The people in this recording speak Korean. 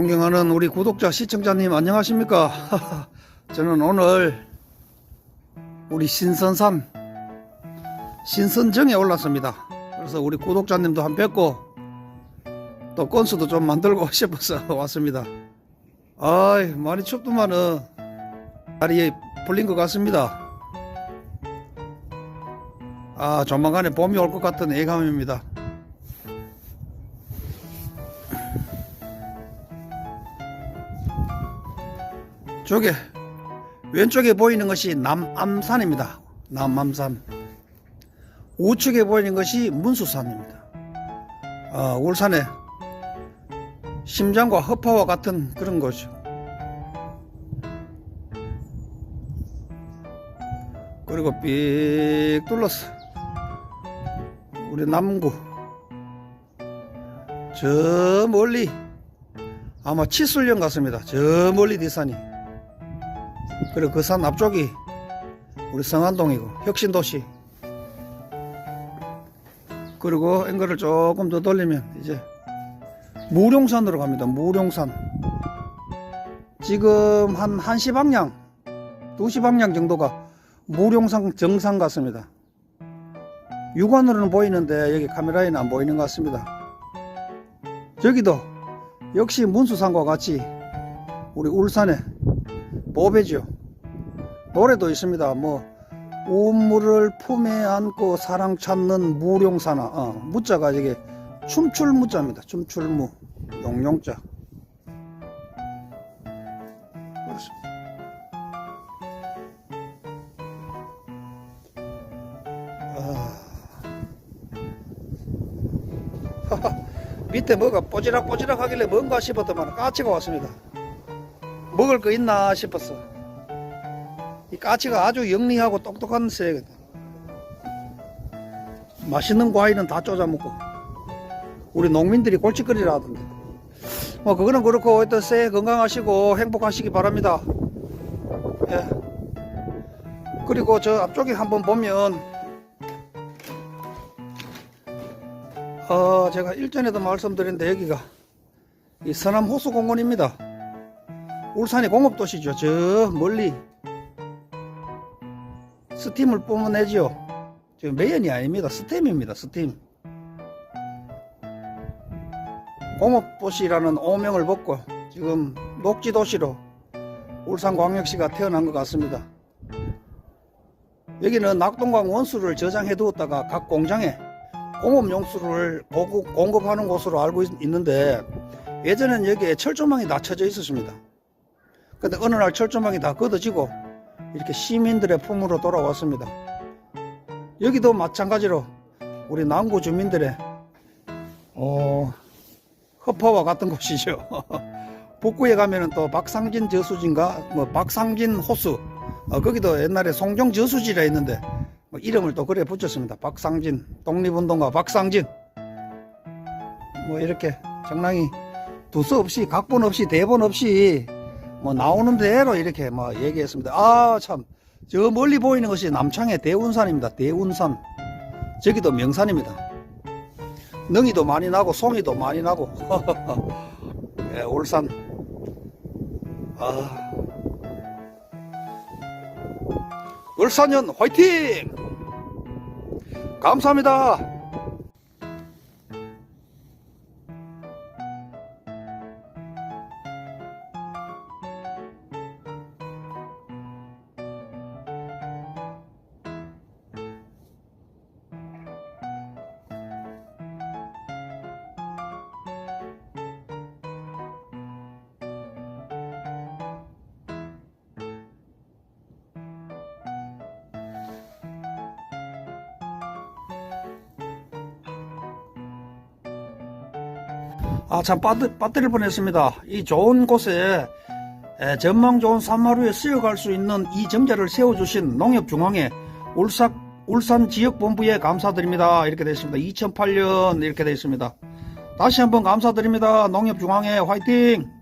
존경하는 우리 구독자 시청자님 안녕하십니까? 저는 오늘 우리 신선산 신선정에 올랐습니다. 그래서 우리 구독자님도 한 뵙고 또 건수도 좀 만들고 싶어서 왔습니다. 아이 많이 춥더만은 다리에 풀린 것 같습니다. 아 조만간에 봄이 올 것 같은 예감입니다. 저게 왼쪽에 보이는 것이 남암산입니다. 남암산. 우측에 보이는 것이 문수산입니다. 아, 울산에 심장과 허파와 같은 그런 거죠. 그리고 삑 둘렀어. 우리 남구. 저 멀리 아마 치술령 같습니다. 저 멀리 뒷산이. 그리고 그 산 앞쪽이 우리 성안동이고 혁신도시. 그리고 앵글을 조금 더 돌리면 이제 무룡산으로 갑니다. 무룡산. 지금 한 1시 방향 2시 방향 정도가 무룡산 정상 같습니다. 육안으로는 보이는데 여기 카메라에는 안 보이는 것 같습니다. 저기도 역시 문수산과 같이 우리 울산에 보배죠. 노래도 있습니다. 뭐 우물을 품에 안고 사랑 찾는 무룡사나 어, 무자가 이게 춤출 무자입니다. 춤출 무 용용자. 아. 밑에 뭐가 뽀지락 뽀지락 하길래 뭔가 싶었더만 까치가 왔습니다. 먹을 거 있나 싶었어. 이 까치가 아주 영리하고 똑똑한 새거든. 맛있는 과일은 다 쪼자 먹고. 우리 농민들이 골칫거리라 하던데. 뭐 그거는 그렇고 하여튼 새 건강하시고 행복하시기 바랍니다. 예. 그리고 저 앞쪽에 한번 보면 어 제가 일전에도 말씀드렸는데 여기가 이 서남 호수공원입니다. 울산이 공업도시죠. 저 멀리 스팀을 뿜어내죠. 지금 매연이 아닙니다. 스팀입니다. 스팀. 공업도시라는 오명을 벗고 지금 녹지도시로 울산광역시가 태어난 것 같습니다. 여기는 낙동강 원수를 저장해 두었다가 각 공장에 공업용수를 보급, 공급 하는 곳으로 알고 있, 있는데 예전엔 여기에 철조망이 낮춰져 있었습니다. 근데 어느 날 철조망이 다 걷어지고 이렇게 시민들의 품으로 돌아왔습니다. 여기도 마찬가지로 우리 남구 주민들의 어, 허파와 같은 곳이죠. 북구에 가면은 또 박상진 저수지인가 뭐 박상진 호수 어, 거기도 옛날에 송정 저수지라 있는데 뭐 이름을 또 그래 붙였습니다. 박상진 독립운동가 박상진 뭐 이렇게 정랑이 두서 없이 각본 없이 대본 없이 뭐 나오는 대로 이렇게 뭐 얘기했습니다. 아 참 저 멀리 보이는 것이 남창의 대운산입니다. 대운산 저기도 명산입니다. 능이도 많이 나고 송이도 많이 나고 예, 울산 아 울산연 화이팅 감사합니다. 아, 참, 빠뜨, 빠뜨릴 뻔 했습니다. 이 좋은 곳에, 에, 전망 좋은 산마루에 쓰여갈 수 있는 이 정자를 세워주신 농협중앙회 울산, 울산 지역본부에 감사드립니다. 이렇게 되어 있습니다. 2008년 이렇게 되어 있습니다. 다시 한번 감사드립니다. 농협중앙회 화이팅!